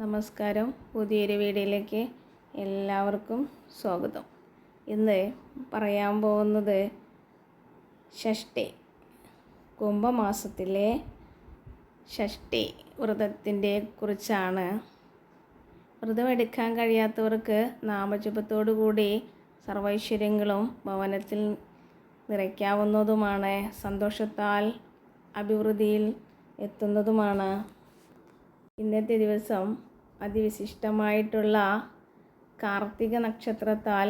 നമസ്കാരം. പുതിയൊരു വീഡിയോയിലേക്ക് എല്ലാവർക്കും സ്വാഗതം. ഇന്ന് പറയാൻ പോകുന്നത് ഷഷ്ടി കുംഭമാസത്തിലെ ഷഷ്ടി വ്രതത്തിന്റെ കുറിച്ചാണ്. വ്രതമെടുക്കാൻ കഴിയാത്തവർക്ക് നാമജപത്തോടു കൂടി സർവൈശ്വര്യങ്ങളും ഭവനത്തിൽ നിറയ്ക്കാവുന്നതുമാണ് സന്തോഷത്താൽ അഭിവൃദ്ധിയിൽ എത്തുന്നതുമാണ്. ഇന്നത്തെ ദിവസം അതിവിശിഷ്ടമായിട്ടുള്ള കാർത്തിക നക്ഷത്രത്താൽ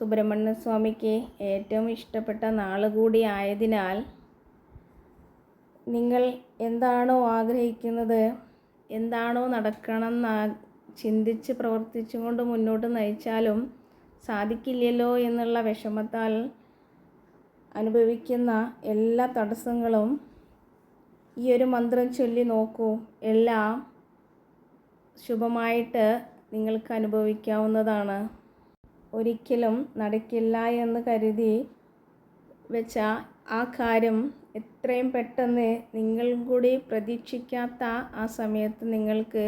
സുബ്രഹ്മണ്യ സ്വാമിക്ക് ഏറ്റവും ഇഷ്ടപ്പെട്ട നാൾ കൂടി ആയതിനാൽ നിങ്ങൾ എന്താണോ ആഗ്രഹിക്കുന്നത് എന്താണോ നടക്കണമെന്ന് ചിന്തിച്ച് പ്രവർത്തിച്ചുകൊണ്ട് മുന്നോട്ട് നയിച്ചാലും സാധിക്കില്ലല്ലോ എന്നുള്ള വിഷമത്താൽ അനുഭവിക്കുന്ന എല്ലാ തടസ്സങ്ങളും ഈ ഒരു മന്ത്രം ചൊല്ലി നോക്കൂ. എല്ലാം ശുഭമായിട്ട് നിങ്ങൾക്ക് അനുഭവിക്കാവുന്നതാണ്. ഒരിക്കലും നടക്കില്ല എന്ന് കരുതി വെച്ച ആ കാര്യം എത്രയും പെട്ടെന്ന് നിങ്ങൾ കൂടി പ്രതീക്ഷിക്കാത്ത ആ സമയത്ത് നിങ്ങൾക്ക്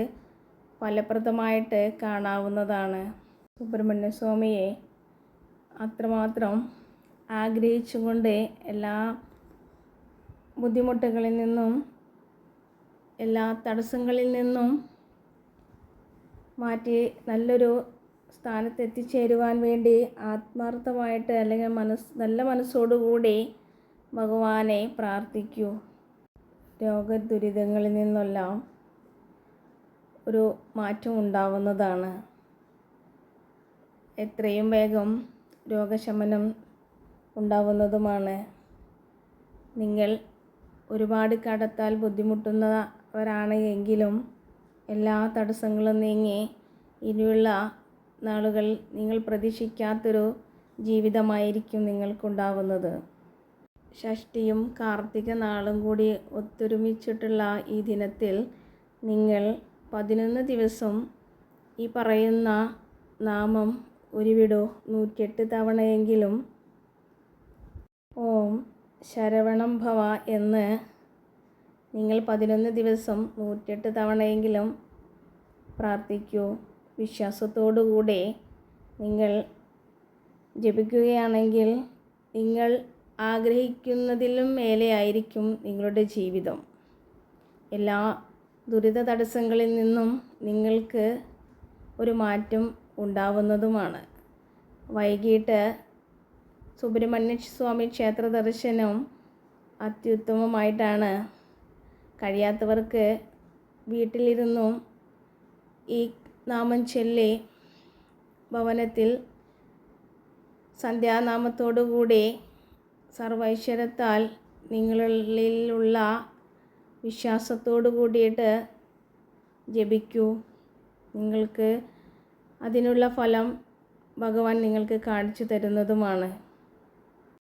ഫലപ്രദമായിട്ട് കാണാവുന്നതാണ്. സുബ്രഹ്മണ്യസ്വാമിയെ അത്രമാത്രം ആഗ്രഹിച്ചുകൊണ്ട് എല്ലാ ബുദ്ധിമുട്ടുകളിൽ നിന്നും എല്ലാ തടസ്സങ്ങളിൽ നിന്നും മാറ്റി നല്ലൊരു സ്ഥാനത്ത് എത്തിച്ചേരുവാൻ വേണ്ടി ആത്മാർത്ഥമായിട്ട് അല്ലെങ്കിൽ മനസ്സ് നല്ല മനസ്സോടുകൂടി ഭഗവാനെ പ്രാർത്ഥിക്കൂ. രോഗദുരിതങ്ങളിൽ നിന്നെല്ലാം ഒരു മാറ്റം ഉണ്ടാവുന്നതാണ്. എത്രയും വേഗം രോഗശമനം ഉണ്ടാവുന്നതുമാണ്. നിങ്ങൾ ഒരുപാട് കടത്താൽ ബുദ്ധിമുട്ടുന്നവരാണ് എങ്കിലും എല്ലാ തടസ്സങ്ങളും നീങ്ങി ഇനിയുള്ള നാളുകൾ നിങ്ങൾ പ്രതീക്ഷിക്കാത്തൊരു ജീവിതമായിരിക്കും നിങ്ങൾക്കുണ്ടാവുന്നത്. ഷഷ്ടിയും കാർത്തിക നാളും കൂടി ഒത്തൊരുമിച്ചിട്ടുള്ള ഈ ദിനത്തിൽ നിങ്ങൾ പതിനൊന്ന് ദിവസം ഈ പറയുന്ന നാമം ഉരുവിടോ. നൂറ്റിയെട്ട് തവണയെങ്കിലും ഓം ശരവണം ഭവ എന്ന് നിങ്ങൾ പതിനൊന്ന് ദിവസം നൂറ്റെട്ട് തവണയെങ്കിലും പ്രാർത്ഥിക്കൂ. വിശ്വാസത്തോടുകൂടെ നിങ്ങൾ ജപിക്കുകയാണെങ്കിൽ നിങ്ങൾ ആഗ്രഹിക്കുന്നതിലും മേലെയായിരിക്കും നിങ്ങളുടെ ജീവിതം. എല്ലാ ദുരിത തടസ്സങ്ങളിൽ നിന്നും നിങ്ങൾക്ക് ഒരു മാറ്റം ഉണ്ടാവുന്നതുമാണ്. വൈകിട്ട് സുബ്രഹ്മണ്യ സ്വാമി ക്ഷേത്ര ദർശനം അത്യുത്തമമായിട്ടാണ് കഴിയാത്തവർക്ക് വീട്ടിലിരുന്നും ഈ നാമം ചൊല്ലി ഭവനത്തിൽ സന്ധ്യാനാമത്തോടുകൂടി സർവൈശ്വരത്താൽ നിങ്ങളിലുള്ള വിശ്വാസത്തോടു കൂടിയിട്ട് ജപിക്കൂ. നിങ്ങൾക്ക് അതിനുള്ള ഫലം ഭഗവാൻ നിങ്ങൾക്ക് കാണിച്ചു തരുന്നതുമാണ്.